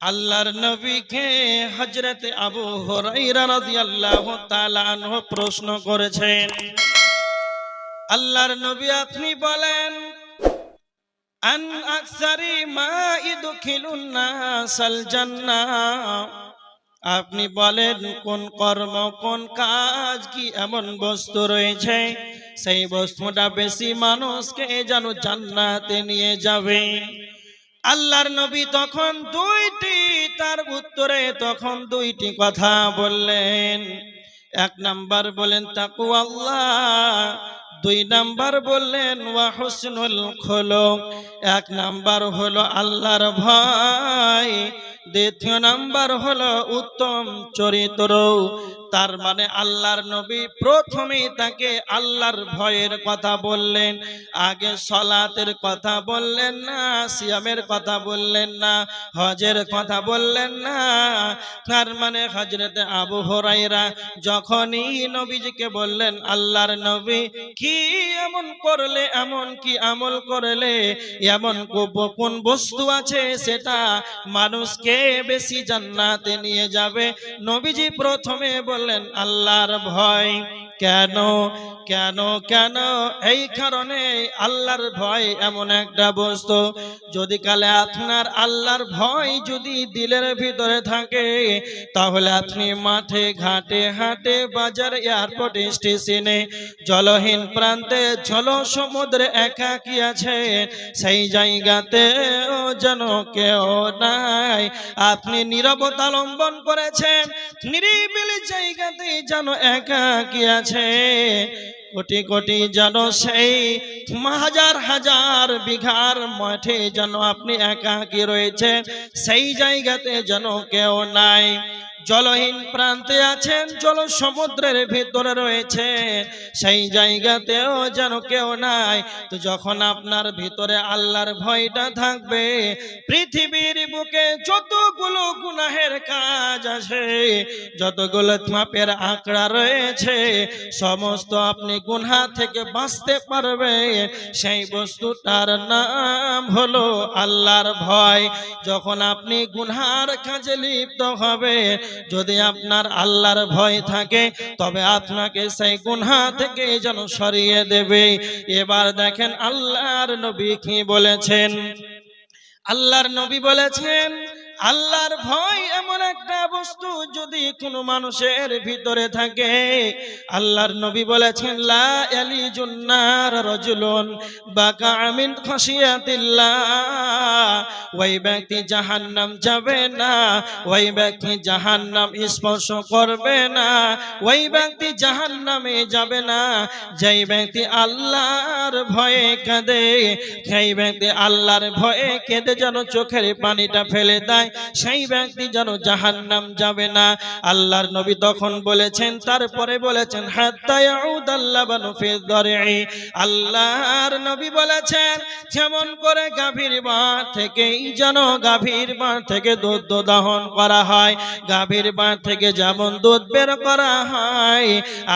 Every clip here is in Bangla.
আল্লাহর নবীকে হজরত আবু হরাইরা প্রশ্ন করেছেন। আল্লাহর নবী আপনি বলেন আপনি বলেন, কোন কর্ম, কোন কাজ কি এমন বস্তু রয়েছে? সেই বস্তুটা বেশি মানুষকে যেন জান্নাতে নিয়ে যাবে। আল্লাহর নবী তখন দুইটি উত্তরে তখন দুইটি কথা বললেন। এক নাম্বার বলেন তাকু আল্লাহ দুই নাম্বার বললেন, ওয়া হুসনুল খোলক। এক নাম্বার হলো আল্লাহর ভয়। দ্বিতীয় নাম্বার হলো উত্তম চরিত্র। তার মানে আল্লাহর নবী প্রথমেই তাকে আল্লাহর ভয়ের কথা বললেন, আগে সলাতের কথা বললেন না, সিয়ামের কথা বললেন না, হজের কথা বললেন না। তার মানে হজরতে আবু হরাইরা যখনই নবীজিকে বললেন, আল্লাহর নবী কি এমন করলে, এমন কি আমল করলে, এমন কোন বস্তু আছে সেটা মানুষকে বেশি জান্নাতে নিয়ে যাবে? নবীজি প্রথমে বললেন আল্লাহর ভয়। কেন কেন কেন? এই কারণে আল্লাহর ভয় এমন একটা বস্তু। যদি কালে আপনার আল্লাহর ভয় যদি দিলের ভিতরে থাকে, তাহলে আপনি মাঠে ঘাটে হাটে বাজার এয়ারপোর্ট স্টেশনে জলহীন প্রান্তে জল সমুদ্রে একাকি আছে। সেই জায়গাতে যেন কেউ নাই। আপনি নীরবতা লম্বন করেছেন, নিরিবিলি জায়গাতে যেন একাকি আছে। কোটি কোটি যেন সেই হাজার হাজার বিঘার মাঠে যেন আপনি একাকি রয়েছেন। সেই জায়গাতে যেন কেউ নাই। জলহীন প্রান্তে আছেন, জল সমুদ্রের ভিতরে রয়েছে। সেই জায়গাতেও যেন কেউ নাই। তো যখন আপনার ভিতরে আল্লাহর ভয়টা থাকবে, পৃথিবীর বুকে যতগুলো গুনাহের কাজ আছে, যতগুলো মাপের আঁকড়া রয়েছে, সমস্ত আপনি গুনহা থেকে বাঁচতে পারবেন। সেই বস্তুটার নাম হলো আল্লাহর ভয়। যখন আপনি গুনহার কাজে লিপ্ত হবে যদি আপনার আল্লাহর ভয় থাকে, তবে আপনাকে সেই গুনহা থেকে যেন সরিয়ে দেবে। এবার দেখেন আল্লাহর নবী কি বলেছেন? আল্লাহর নবী বলেছেন আল্লাহর ভয় এমন একটা বস্তু যদি কোনো মানুষের ভিতরে থাকে, আল্লাহর নবী বলেছেন, লা ইয়ালিজুন নার রাজুলুন বাকা মিন খাশিয়াতিল্লাহ। ওই ব্যক্তি জাহান্নাম যাবে না, ওই ব্যক্তি জাহান্নাম স্পর্শ করবে না, ওই ব্যক্তি জাহান্নামে যাবে না। যেই ব্যক্তি আল্লাহর ভয়ে কাঁদে, সেই ব্যক্তি আল্লাহর ভয়ে কেঁদে যেন চোখের পানিটা ফেলে দেয়। সেই ব্যক্তি যেন জাহান্নাম যাবে না। আল্লাহর নবী তখন বলেছেন, তারপরে বলেছেন আল্লাহর নবী বলেছেন, যেমন করে গাভীর বাঁ থেকেই যেন গাভীর বাঁ থেকে দুধ দহন করা হয়, গাভীর বাঁ থেকে যেমন দুধ বের করা হয়,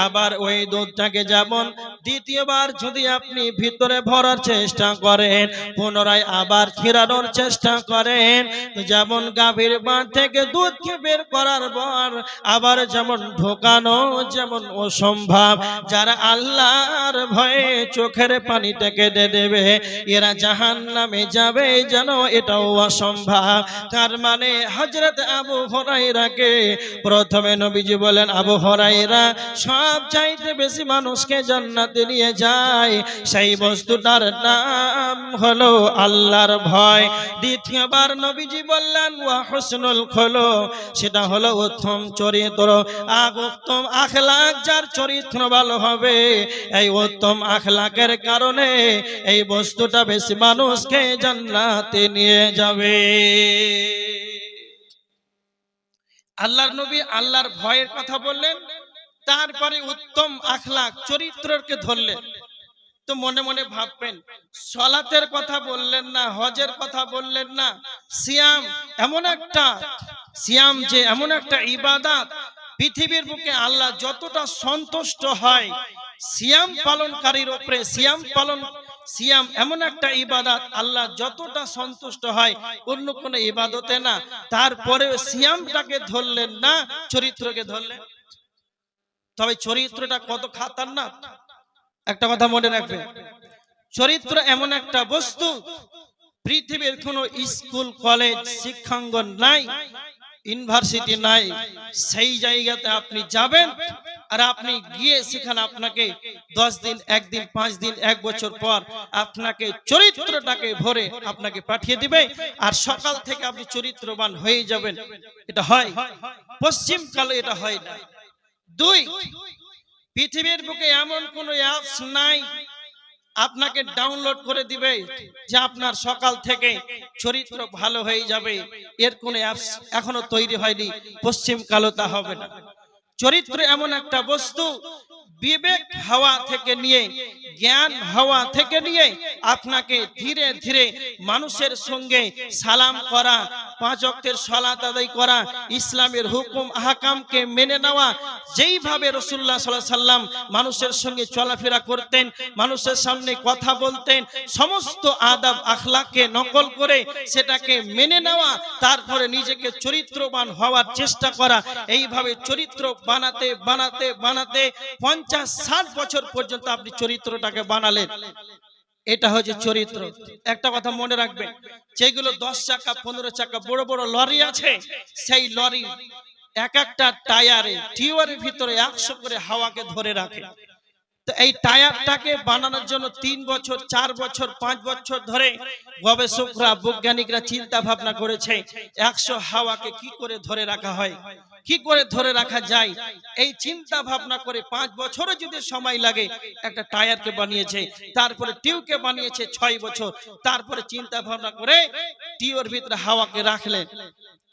আবার ওই দুধটাকে যেমন দ্বিতীয়বার যদি আপনি ভিতরে ভরার চেষ্টা করেন, পুনরায় আবার ফেরানোর চেষ্টা করেন তো যেমন গাভীর বাঁ থেকে দুধকে বের করার পর, আবার যেমন ঢোকানো, যেমন অসম্ভব। যারা আল্লাহর ভয়ে চোখের পানিটাকে দে দেবে, এরা জাহান নামে যাবে যেন এটাও অসম্ভব। তার মানে হজরত আবু হরাইরাকে প্রথমে নবীজি বলেন, আবু হরাইরা সব চাইতে বেশি মানুষকে জান্নাতে নিয়ে যায়। সেই বস্তুটার নাম হলো আল্লাহর ভয়। দ্বিতীয়বার নবীজি বললেন সেটা হলো উত্তম চরিত্র। আগ উত্তম আখলাক যার চরিত্র ভালো হবে, এই উত্তম আখলাকের কারণে এই বস্তুটা বেশি মানুষকে জান্নাতে নিয়ে যাবে। আল্লাহর নবী আল্লাহর ভয়ের কথা বললেন, তারপরে উত্তম আখলাক চরিত্রকে ধরলেন। তো মনে মনে ভাববেন, সলাতের কথা বললেন না, হজের কথা বললেন না, সিয়াম এমন একটা, সিয়াম যে এমন একটা ইবাদাত পৃথিবীর বুকে আল্লাহ যতটা সন্তুষ্ট হয়, সিয়াম পালনকারীর উপরে, সিয়াম পালন, সিয়াম এমন একটা ইবাদত আল্লাহ যতটা সন্তুষ্ট হয়, অন্য কোনো ইবাদতে না তারপরে সিয়ামটাকে ধরলেন না, চরিত্রকে ধরলেন তবে চরিত্রটা কত খাতার না একটা কথা মনে রাখবে। চরিত্র এমন একটা বস্তু, পৃথিবীর কোন স্কুল, কলেজ, শিক্ষাঙ্গন নাই, ইউনিভার্সিটি নাই, সেই জায়গাতে আপনি যাবেন আর আপনি গিয়ে সেখানে আপনাকে দশ দিন, একদিন, পাঁচ দিন, এক বছর পর আপনাকে চরিত্রটাকে ভরে আপনাকে পাঠিয়ে দিবে আর সকাল থেকে আপনি চরিত্রবান হয়ে যাবেন। এটা হয়। পশ্চিমকালে এটা হয় না। দুই পৃথিবীর বুকে এমন কোন অ্যাপস নাই, আপনাকে ডাউনলোড করে দিবে যে আপনার সকাল থেকে চরিত্র ভালো হয়ে যাবে। এর কোন অ্যাপস এখনও তৈরি হয়নি, পশ্চিম কালো তা হবে না। চরিত্র এমন একটা বস্তু, বিবেক হাওয়া থেকে নিয়ে, জ্ঞান হাওয়া থেকে নিয়ে আপনাকে ধীরে ধীরে মানুষের সঙ্গে সালাম করা পাঁচ সলাত আদায় করা ইসলামের হুকুম, আহকামকে মেনে নেওয়া, যেইভাবে রসুল্লাহ সাল্লাহ সাল্লাম মানুষের সঙ্গে চলাফেরা করতেন, মানুষের সামনে কথা বলতেন, সমস্ত আদাব আখলাককে নকল করে সেটাকে মেনে নেওয়া, তারপরে নিজেকে চরিত্রবান হওয়ার চেষ্টা করা, এইভাবে চরিত্র বানাতে বানাতে বানাতে পঞ্চাশ, ষাট বছর পর্যন্ত আপনি চরিত্রটাকে বানালেন। এটা হচ্ছে চরিত্র। একটা কথা মনে রাখবে, যেগুলো দশ চাকা, পনেরো চাকা, বড় বড় লরি আছে, সেই লরি এক একটা টায়ারে টিওয়ারের ভিতরে একশো করে হাওয়াকে ধরে রাখে। এই টায়ারটাকে বানানোর জন্য তিন বছর, চার বছর, পাঁচ বছর ধরে গবেষকরা, বৈজ্ঞানিকরা চিন্তা ভাবনা করেছে, একশো হাওয়াকে কি করে ধরে রাখা হয়, কি করে ধরে রাখা যায়, এই চিন্তা ভাবনা করে পাঁচ বছরও যদি সময় লাগে, একটা টায়ারকে বানিয়েছে, তারপরে টিউকে বানিয়েছে ছয় বছর, তারপরে চিন্তা ভাবনা করে টিউর ভিতরে হাওয়াকে রাখলেন।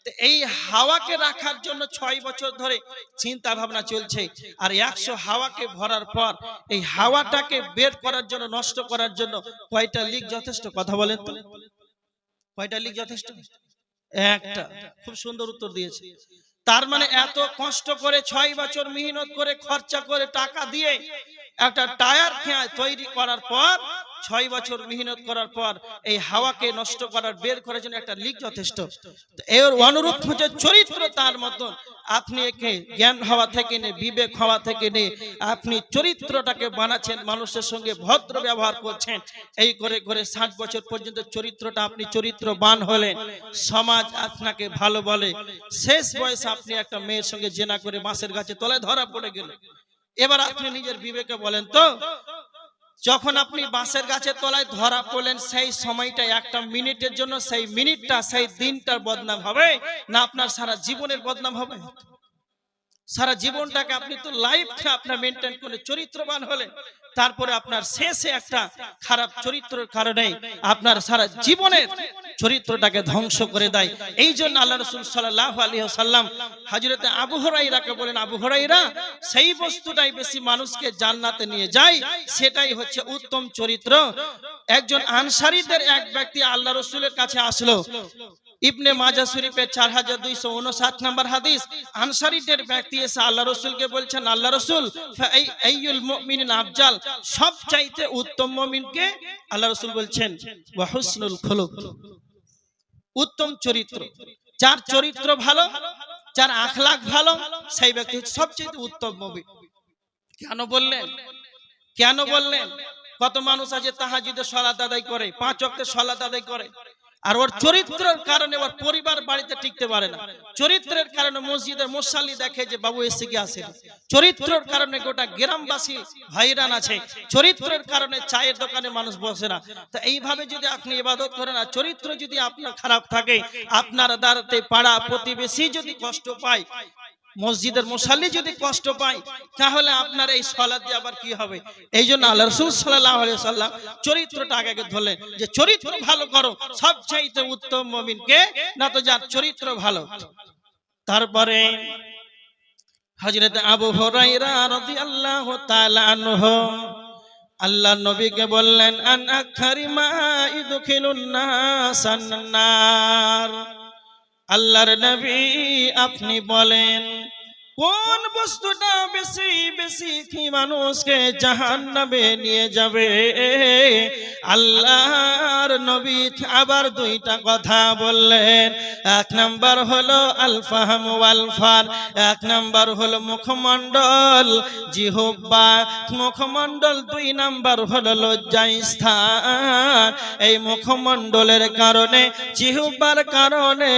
এই হাওয়াকে রাখার জন্য ছয় বছর ধরে চিন্তা ভাবনা চলছে। আর একশো হাওয়াকে ভরার পর এই হাওয়াটাকে বের করার জন্য, নষ্ট করার জন্য কয়টা লিক যথেষ্ট? কথা বলেন তো। কয়টা লিক যথেষ্ট? একটা। খুব সুন্দর উত্তর দিয়েছে। তার মানে এত কষ্ট করে ছয় বছর মেহনত করে, খরচা করে টাকা দিয়ে একটা টায়ার তৈরি করার পর ছয় বছর মেহনত করার পর এই হাওয়াকে নষ্ট করার, বের করার জন্য একটা লিক যথেষ্ট। এর অনুরূপ হচ্ছে চরিত্র তার মতন, আপনি একে জ্ঞান হওয়া থেকে নে, বিবেক হওয়া থেকে নে, আপনি চরিত্রটাকে বানাচ্ছেন, মানুষের সঙ্গে ভদ্র ব্যবহার করছেন, এই করে করে ষাট বছর পর্যন্ত চরিত্রটা আপনি চরিত্রবান হলেন। সমাজ আপনাকে ভালো বলে। শেষ বয়সে আপনি একটা মেয়ের সঙ্গে জেনা করে বাঁশের গাছে তলায় ধরা পড়ে গেলেন। এবার আপনি নিজের বিবেকে বলেন তো যখন আপনি বাঁশের গাছের তলায় ধরা পড়লেন, সেই সময়টা একটা মিনিটের জন্য, সেই মিনিটটা, সেই দিনটার বদনাম হবে না আপনার সারা জীবনের বদনাম হবে? সারা জীবনটাকে আপনি তো লাইফটা আপনার মেনটেন করে চরিত্রবান হলেন তারপরে আপনার শেষে একটা খারাপ চরিত্রের কারণে আপনার সারা জীবনের চরিত্রটাকে ধ্বংস করে দেয়। এই জন্য আল্লাহ রসুল সাল্লাহ আলী সাল্লাম হাজরতে আবু হরাইরাকে বলেন, আবু হরাইরা সেই বস্তুটাই বেশি মানুষকে জান্নাতে নিয়ে যায়, সেটাই হচ্ছে উত্তম চরিত্র। একজন আনসারিদের এক ব্যক্তি আল্লাহ রসুলের কাছে আসলো। ইবনে মাজা শরীফের চার হাজার দুইশো উনষাট নম্বর হাদিস, আনসারিদের ব্যক্তি এসে আল্লাহ রসুলকে বলছেন, আল্লাহ রসুল আফজাল সব চাইতে উত্তম মুমিনকে, আল্লাহ রসুল বলছেন খুলুক। উত্তম চরিত্র। যার চরিত্র ভালো, যার আখলাখ ভালো, সেই ব্যক্তি সবচেয়ে উত্তম নবী কেন বললেন? কেন বললেন? কত মানুষ আছে তাহাজিদের সলাত আদায় করে, পাঁচ অক্টের সলাত আদায় করে। আর ওর চরিত্রের কারণে ওর পরিবার বাড়িতে টিকতে পারে না। চরিত্রের কারণে মসজিদের মশালি দেখে যে বাবু এসে কি আসে চরিত্রের কারণে গোটা গ্রামবাসী ভাইরান আছে। চরিত্রের কারণে চায়ের দোকানে মানুষ বসে না। তো এইভাবে যদি আপনি ইবাদত করেন আর চরিত্র যদি আপনার খারাপ থাকে, আপনার দ্বারাতে পাড়া প্রতিবেশী যদি কষ্ট পায় মসজিদের মশালি যদি কষ্ট পায়, তাহলে আপনার এই দিয়ে আবার কি হবে? এই জন্য আল্লাহ রসুল সাল্লাহ সাল্লাম চরিত্রটা আগে ধরলেন যে, চরিত্র ভালো করো সব চাইতে উত্তম মমিনকে না তো যার চরিত্র ভালো। তারপরে হজরত আবু হরাইরা রাদিয়াল্লাহু তাআলা আনহু, আল্লাহ নবীকে বললেন, আন আখারি মা ইদখিলুন নাসান নার। আল্লাহর নবী আপনি বলেন কোন বস্তুটা বেশি বেশি কি মানুষকে জাহান নামে নিয়ে যাবে? আল্লাহর নবী আবার দুইটা কথা বললেন। এক নাম্বার হলো আল আলফার এক নাম্বার হলো মুখমণ্ডল জিহুব্বা মুখমণ্ডল দুই নাম্বার হলো লজ্জা স্থান। এই মুখমণ্ডলের কারণে জিহুব্বার কারণে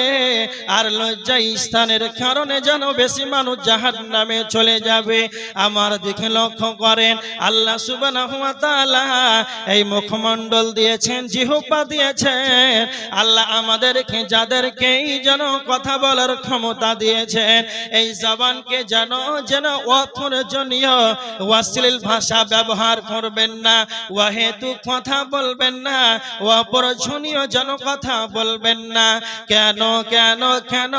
আর লজ্জা স্থানের কারণে যেন বেশি মানুষ জাহান নামে চলে যাবে। আমার দিকে লক্ষ্য করেন, আল্লাহ তাআলা এই মুখমণ্ডল দিয়েছেন জিহুব্বা দিয়েছেন। আল্লাহ আমাদেরকে, যাদেরকেই যেন কথা বলার ক্ষমতা দিয়েছেন, এই জবানকে যেন যেন অপ্রয়োজনীয় অশ্লীল ভাষা ব্যবহার করবেন না ওয়াহেতু কথা বলবেন না, অপ্রয়োজনীয় যেন কথা বলবেন না। কেন কেন কেন?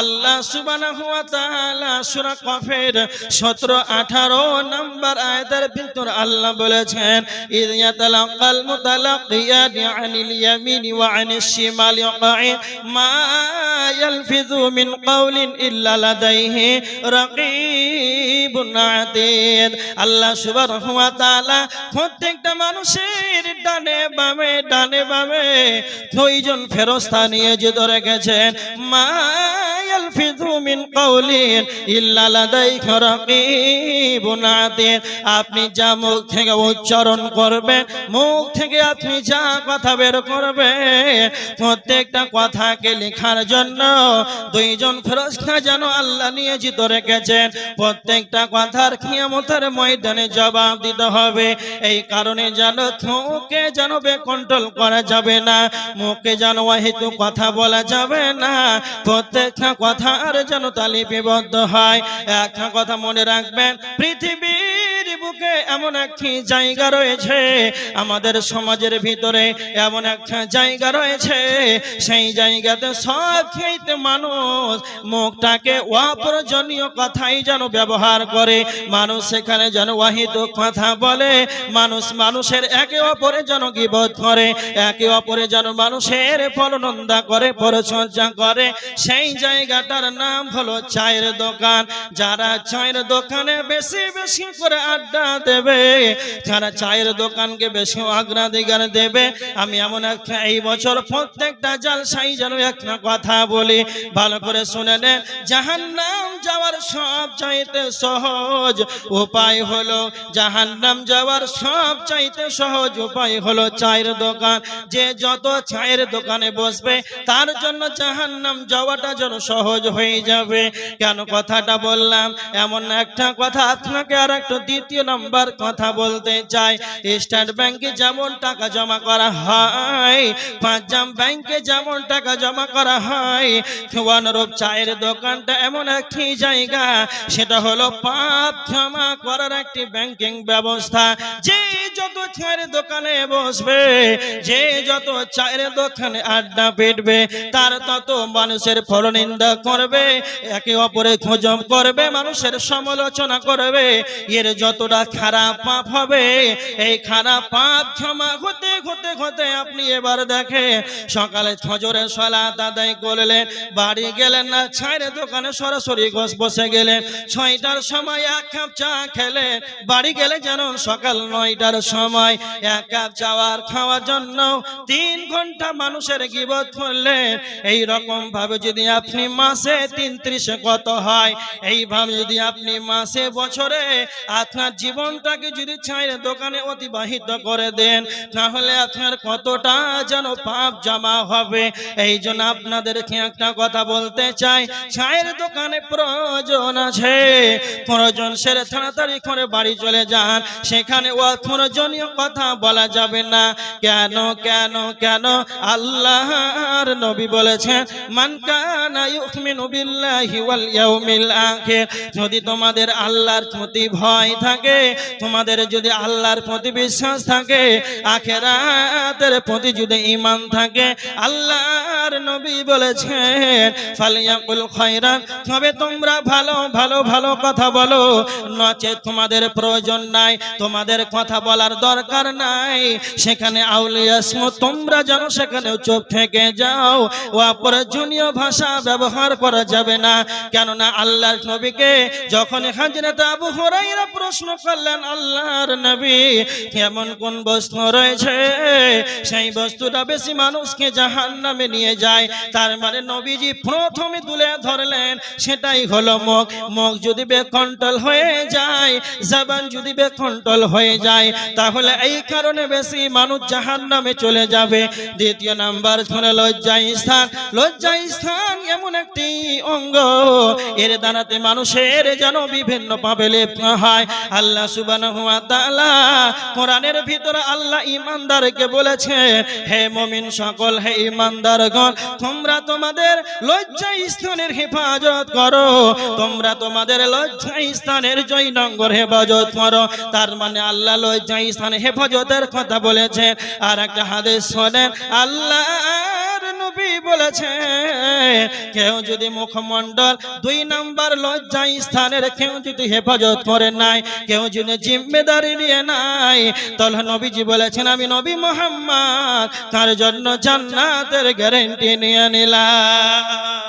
আল্লাহ সুবহানাহু ওয়া তাআলা সূরা কফের 17 18 নাম্বার আয়াতের ভিতর আল্লাহ মা প্রত্যেকটা মানুষের ডানে বামে ডানে বামে দুইজন ফেরেশতা নিয়োজিত রেখেছেন, মা ইয়ালফিযু মিন কাওলিন ইল্লা লাদাইহি রাকীবুন আতীদ আপনি যা মুখ থেকে উচ্চারণ করবেন, মুখ থেকে আপনি যা কথা বের করবেন, প্রত্যেকটা কথাকে লেখার জন্য দুইজন ফেরস্তা যেন আল্লাহ নিয়োজিত রেখেছেন। প্রত্যেকটা কথার কিয়ামতের ময়দানে জবাব দিতে হবে। এই কারণে যেন মুখে যেন কন্ট্রোল করা যাবে না মুখে যেন হেতু কথা বলা যাবে না। প্রত্যেকটা কথার যেন তালিপিবদ্ধ হয়। একটা কথা মনে রাখবেন পৃথিবীর বুকে এমন একটি জায়গা রয়েছে, আমাদের সমাজের ভিতরে এমন একটা জায়গা রয়েছে, সেই জায়গাতে সব খেতে মানুষ মুখটাকে অপ্রয়োজনীয় কথাই যেন ব্যবহার করে। মানুষ সেখানে যেন ওয়াহিত কথা বলে, মানুষ মানুষের একে অপরে যেন গিবত করে, একে অপরে যেন মানুষের পরনন্দা করে, পরচর্চা করে। সেই জায়গাটার নাম হলো চায়ের দোকান। যারা চায়ের দোকানে বেশি বেশি করে আড্ডা দেবে। যারা চায়ের দোকানকে বেশি অগ্রাধিকার দেবে, আমি এমন একটা এই বছর প্রত্যেকটা জালসাই যেন একটা কথা বলি। ভালো করে শুনে নেন। জাহান নাম যাওয়ার সব চাইতে সহজ উপায় হলো জাহান নাম যাওয়ার সব চাইতে সহজ উপায় হলো চায়ের দোকান। যে যত চায়ের দোকানে বসবে, তার জন্য জাহান নাম যাওয়াটা যেন সহজ হয়ে যাবে। কেন কথাটা বললাম? এমন একটা কথা আপনাকে আর একটা দ্বিতীয় নম্বর কথা বলতে চাই। স্টেট ব্যাংকে যেমন টাকা জমা করা হয় পাঁচজাম ব্যাংকে যেমন টাকা জমা করা হয় অনুরূপ চায়ের দোকানটা এমন একটি জায়গা, সেটা হলো পাপ জমা করার একটি ব্যাংকিং ব্যবস্থা। যে যত চায়ের দোকানে বসবে, যে যত চায়ের দোকানে আড্ডা পেটবে, তার তত মানুষের পরনিন্দা করবে, একে অপরে খোঁজম করবে, মানুষের সমালোচনা করবে। এর যতটা খারাপ পাপ হবে, এই খারাপ পাপ ক্ষমা হতে হতে হতে আপনি এবার দেখে সকালে ফজরে সলা আদায় করলেন, বাড়ি গেলেন না ছায়ের দোকানে সরাসরি বসে গেলেন। ছয়টার সময় এক কাপ চা খেলেন। বাড়ি গেলে যেন সকাল নয়টার সময় এক কাপ চাওয়ার খাওয়ার জন্য তিন ঘণ্টা মানুষের গিবত করলেন। এই রকম ভাবে যদি আপনি মাসে তিন ত্রিশে কত হয়, এইভাবে যদি আপনি মাসে বছরে আপনার জীবনটাকে যদি ছাইরে দোকানে অতিবাহিত করে দেন, তাহলে আপনার কতটা যেন পাপ জমা হবে। এই জন্য আপনাদেরকে একটা কথা বলতে চাই। চায়ের দোকানে প্রয়োজন আছে। প্রয়োজন সেরে তাড়াতাড়ি করে বাড়ি চলে যান। সেখানে অপ্রয়োজনীয় কথা বলা যাবে না। কেন কেন কেন? আল্লাহর নবী বলেছেন, মান যদি তোমাদের আল্লাহর প্রতি ভয় থাকে, তোমাদের যদি আল্লাহর প্রতি বিশ্বাস থাকে, আখেরাতের প্রতি যদি ইমান থাকে, আল্লাহর নবী বলেছেন, ফালিয়াকুল খয়রান। তবে তোমরা ভালো ভালো ভালো কথা বলো। নচে তোমাদের প্রয়োজন নাই, তোমাদের কথা বলার দরকার নাই। সেখানে আউলিয়াসম তোমরা যেন সেখানে চোখ থেকে যাও। ও অপ্রয়োজনীয় ভাষা ব্যবহার করা যাবে না। কেননা আল্লাহর নবীকে যখন হাজরত আবু হুরাইরা প্রশ্ন করলেন, আল্লাহর নবী এমন কোন বস্তু রয়েছে? সেই বস্তুটা বেশি মানুষকে জাহান্নামে নিয়ে যায়। তার মানে নবীজি প্রথমে তুলে ধরলেন, সেটাই হলো মুখ মুখ যদি বেকন্ট্রোল হয়ে যায়, জবান যদি বেকন্ট্রোল হয়ে যায়, তাহলে এই কারণে বেশি মানুষ জাহান্নামে চলে যাবে। দ্বিতীয় নাম্বার হলো লজ্জা স্থান। লজ্জা স্থান এমন একটি অঙ্গ। এর দ্বারাতে মানুষের যেন বিভিন্ন পাবে লিপ্ত হয়। আল্লাহ সুবহানাহু ওয়া তাআলা কোরআনের ভিতরে আল্লাহ ইমানদারকে বলেছে, হে মুমিন সকল, হে ইমানদারগণ তোমরা তোমাদের লজ্জা স্থানের হেফাজত করো। তোমরা তোমাদের লজ্জা স্থানের জয়নঙ্গর হেফাজত করো। তার মানে আল্লাহ লজ্জা স্থানের হেফাজতের কথা বলেছেন আর একটা হাদিস শোনেন, আল্লাহর নবী বলেছে, কেউ যদি মুখমণ্ডল দুই নাম্বার লজ্জা স্থানের, কেউ যদি হেফাজত করে নাই, কেউ যদি জিম্মেদারি নিয়ে নাই, তাহলে নবীজি বলেছেন, আমি নবী মোহাম্মদ তার জন্য জান্নাতের গ্যারেন্টি নিয়ে নিলাম।